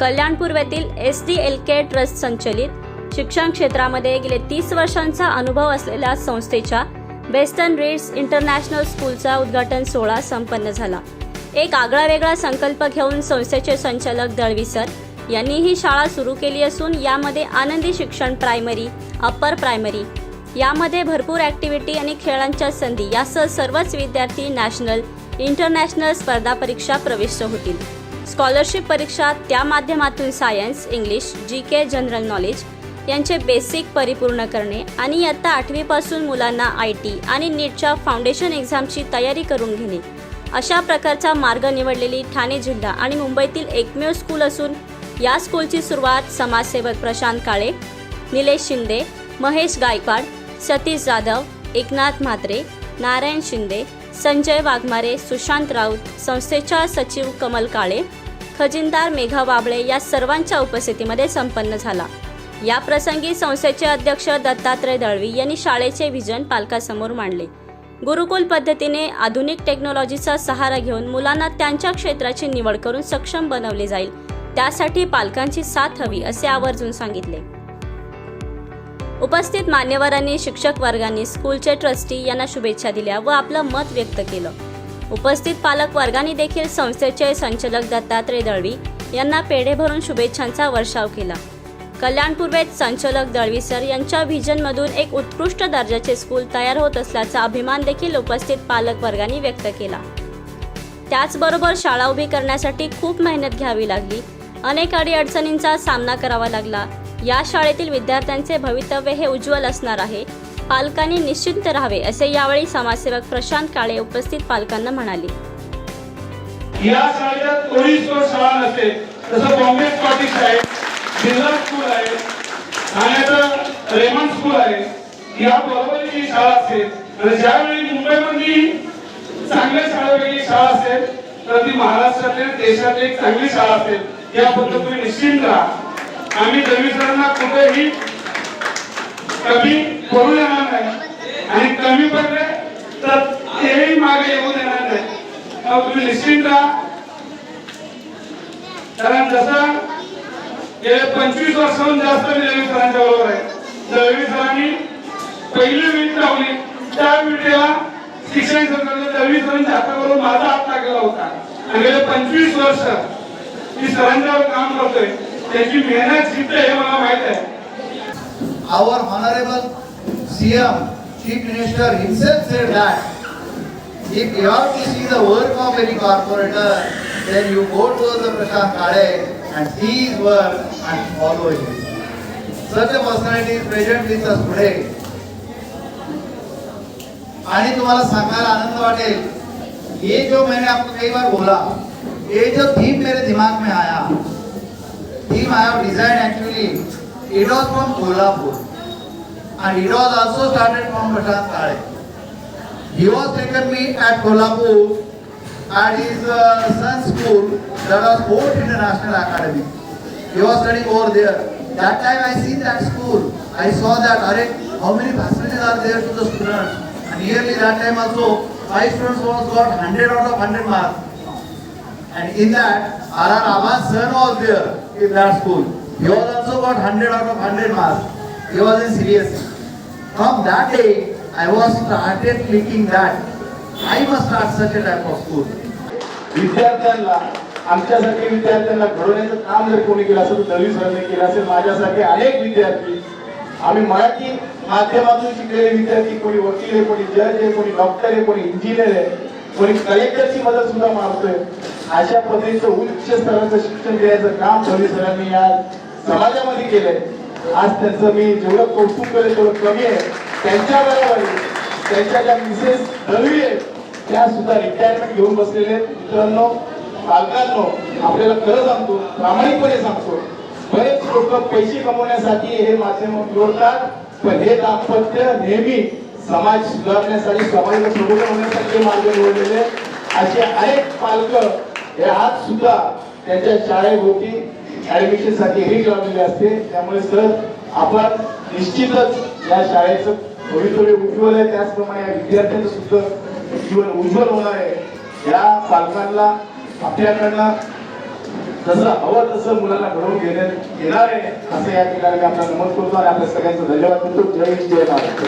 कल्याण पूर्वेतील S D L K trust संचलित शिक्षण क्षेत्रामध्ये गेले तीस वर्षांचा अनुभव असलेल्या संस्थेच्या वेस्टर्न रीड्स इंटरनॅशनल स्कूलचा उद्घाटन सोहळा संपन्न झाला. एक आगळा वेगळा संकल्प घेऊन संस्थेचे संचालक दळवी सर यांनी ही शाळा सुरू केली असून यामध्ये आनंदी शिक्षण प्रायमरी अप्पर प्रायमरी यामध्ये भरपूर ॲक्टिव्हिटी आणि खेळांच्या संधी यासह सर्वच विद्यार्थी नॅशनल इंटरनॅशनल स्पर्धा परीक्षा प्रविष्ट होतील. स्कॉलरशिप परीक्षा त्या माध्यमातून science English G K general knowledge यांचे बेसिक परिपूर्ण करणे आणि इयत्ता आठवीपासून मुलांना आय टी आणि नीटच्या फाउंडेशन एक्झामची तयारी करून घेणे. अशा प्रकारचा मार्ग निवडलेली ठाणे जिल्हा आणि मुंबईतील एकमेव स्कूल असून या स्कूलची सुरुवात समाजसेवक प्रशांत काळे निलेश शिंदे महेश गायकवाड सतीश जाधव एकनाथ म्हात्रे नारायण शिंदे संजय वाघमारे सुशांत राऊत संस्थेच्या सचिव कमल काळे खजिनदार मेघा बाबळे या सर्वांच्या उपस्थितीमध्ये संपन्न झाला. या प्रसंगी संस्थेचे अध्यक्ष दत्तात्रय दळवी यांनी शाळेचे व्हिजन पालकासमोर मांडले. गुरुकुल पद्धतीने आधुनिक टेक्नॉलॉजीचा सहारा घेऊन मुलांना त्यांच्या क्षेत्राची निवड करून सक्षम बनवले जाईल त्यासाठी पालकांची साथ हवी असे आवर्जून सांगितले. उपस्थित मान्यवरांनी शिक्षक वर्गांनी स्कूलचे ट्रस्टी यांना शुभेच्छा दिल्या व आपलं मत व्यक्त केलं. उपस्थित पालक वर्गांनी देखील संस्थेचे संचालक दत्तात्रय दळवी यांना पेढे भरून शुभेच्छांचा वर्षाव केला. कल्याण पूर्वेत संचालक दळवी सर यांच्या व्हिजनमधून एक उत्कृष्ट दर्जाचे स्कूल तयार होत असल्याचा अभिमान देखील उपस्थित पालक वर्गांनी व्यक्त केला. त्याचबरोबर शाळा उभी करण्यासाठी खूप मेहनत घ्यावी लागली. अनेक अडीअडचणींचा सामना करावा लागला. या शाळेतील विद्यार्थ्यांचे भवितव्य हे उज्ज्वल असणार आहे. पालकांनी निश्चिंत राहावे असे यावेळी समाजसेवक प्रशांत काळे उपस्थित पालकांना म्हणाले. या शाळेत चोवीस स्टोर शाळा नसते. जसं बॉम्बे स्कॉटिश आहे जिल्हा स्कूल आहे ठाण्याचं रेमंड स्कूल आहे. या बरोबरीची शाळा असते. आणि ज्यावेळी मुंबईमध्ये चांगल्या शाळेपैकी शाळा असेल तर ती महाराष्ट्रातील देशातील एक चांगली शाळा असेल याबद्दल तुम्ही निश्चिंत राहा. आम्ही दहावी सरांना कुठेही कमी करू देणार नाही. आणि कमी पडले तर तेही मागे येऊ देणार नाही. तुम्ही निश्चिंत राहा. कारण जसं गेले पंचवीस वर्षाहून जास्त मी दळवी सरांच्या बरोबर आहे. दळवी सरांनी पहिली वीट लावली. त्या विटेला शिक्षण संस्थेच्या दळवी सरांच्या हाताबरोबर माझा हात केला होता. आणि गेले पंचवीस वर्ष मी सरांच्यावर काम करतोय. त्याची मेहनत जिथे हे मला माहीत आहे. Our Honorable CM, Chief Minister himself said that if you have to see the work of any corporator, then you go to the Prashant Kale and see his work and follow him. Such a personality is present with us today. आणि तुम्हाला सांगायला आनंद वाटेल ये जो मैंने आपको कई बार बोला ये जो थीम मेरे दिमाग में आया थीम आया design it was from Kolhapur and it was also started from Prashant Kale. He was taken me at Kolhapur at his uh, son's school that was Fort International Academy. He was studying over there. That time I see that school. I saw that array, how many facilities are there to the students. And nearly that time also, five students was got 100 out of 100 marks. And in that, R.R. Abbas' son was there in that school. He was also got 100 out of 100 marks. He was in serious. From that day, I was started thinking that I must start such a type of school. विद्यार्थ्यांना आमच्यासाठी विद्यार्थ्यांना घडवण्याचं काम जर कोणी केलं असेल तर दळवी सरांनी केलं असेल माझ्यासारखे अनेक विद्यार्थी आम्ही मराठी माध्यमातून शिकलेले विद्यार्थी कोणी वकील आहे कोणी जज आहे कोणी डॉक्टर आहे कोणी इंजिनियर आहे कोणी कलेक्टरची मदत सुद्धा मागतोय अशा पद्धतीचं उच्च स्तराचं शिक्षण देण्याचं काम दळवी सरांनी या समाजामध्ये केलंय. आज त्यांचं मी जेवढं कौतुक केलं तेवढं कमी आहे त्यांच्या बरोबर त्यांच्या ज्या मिसेस दळवी आहेत त्या सुद्धा रिटायरमेंट घेऊन बसलेले मित्रांनो पालकांनो आपल्याला खरं सांगतो प्रामाणिकपणे सांगतो. बरेच लोक पैसे कमवण्यासाठी हे माध्यम जोडतात पण हे दाम्पत्य नेहमी समाज सुधारण्यासाठी समाजाला प्रबोधन होण्यासाठी हे मार्ग निवडलेले असे अनेक पालक हे आज सुद्धा त्यांच्या शाळेभोवती ऍडमिशनसाठी रीट लावलेले असते. त्यामुळे सर आपण निश्चितच या शाळेचं भवितव्य उज्ज्वल आहे. त्याचप्रमाणे या विद्यार्थ्यांचं सुद्धा जीवन उज्ज्वल होणार आहे. या पालकांना आपल्याकडनं जसं हवं तसं मुलांना घडवून घेण्यात येणार आहे. असं या ठिकाणी मी आपल्याला नमूद करतो आणि आपल्या सगळ्यांचं धन्यवाद करतो. जय हिंद जय महाराष्ट्र.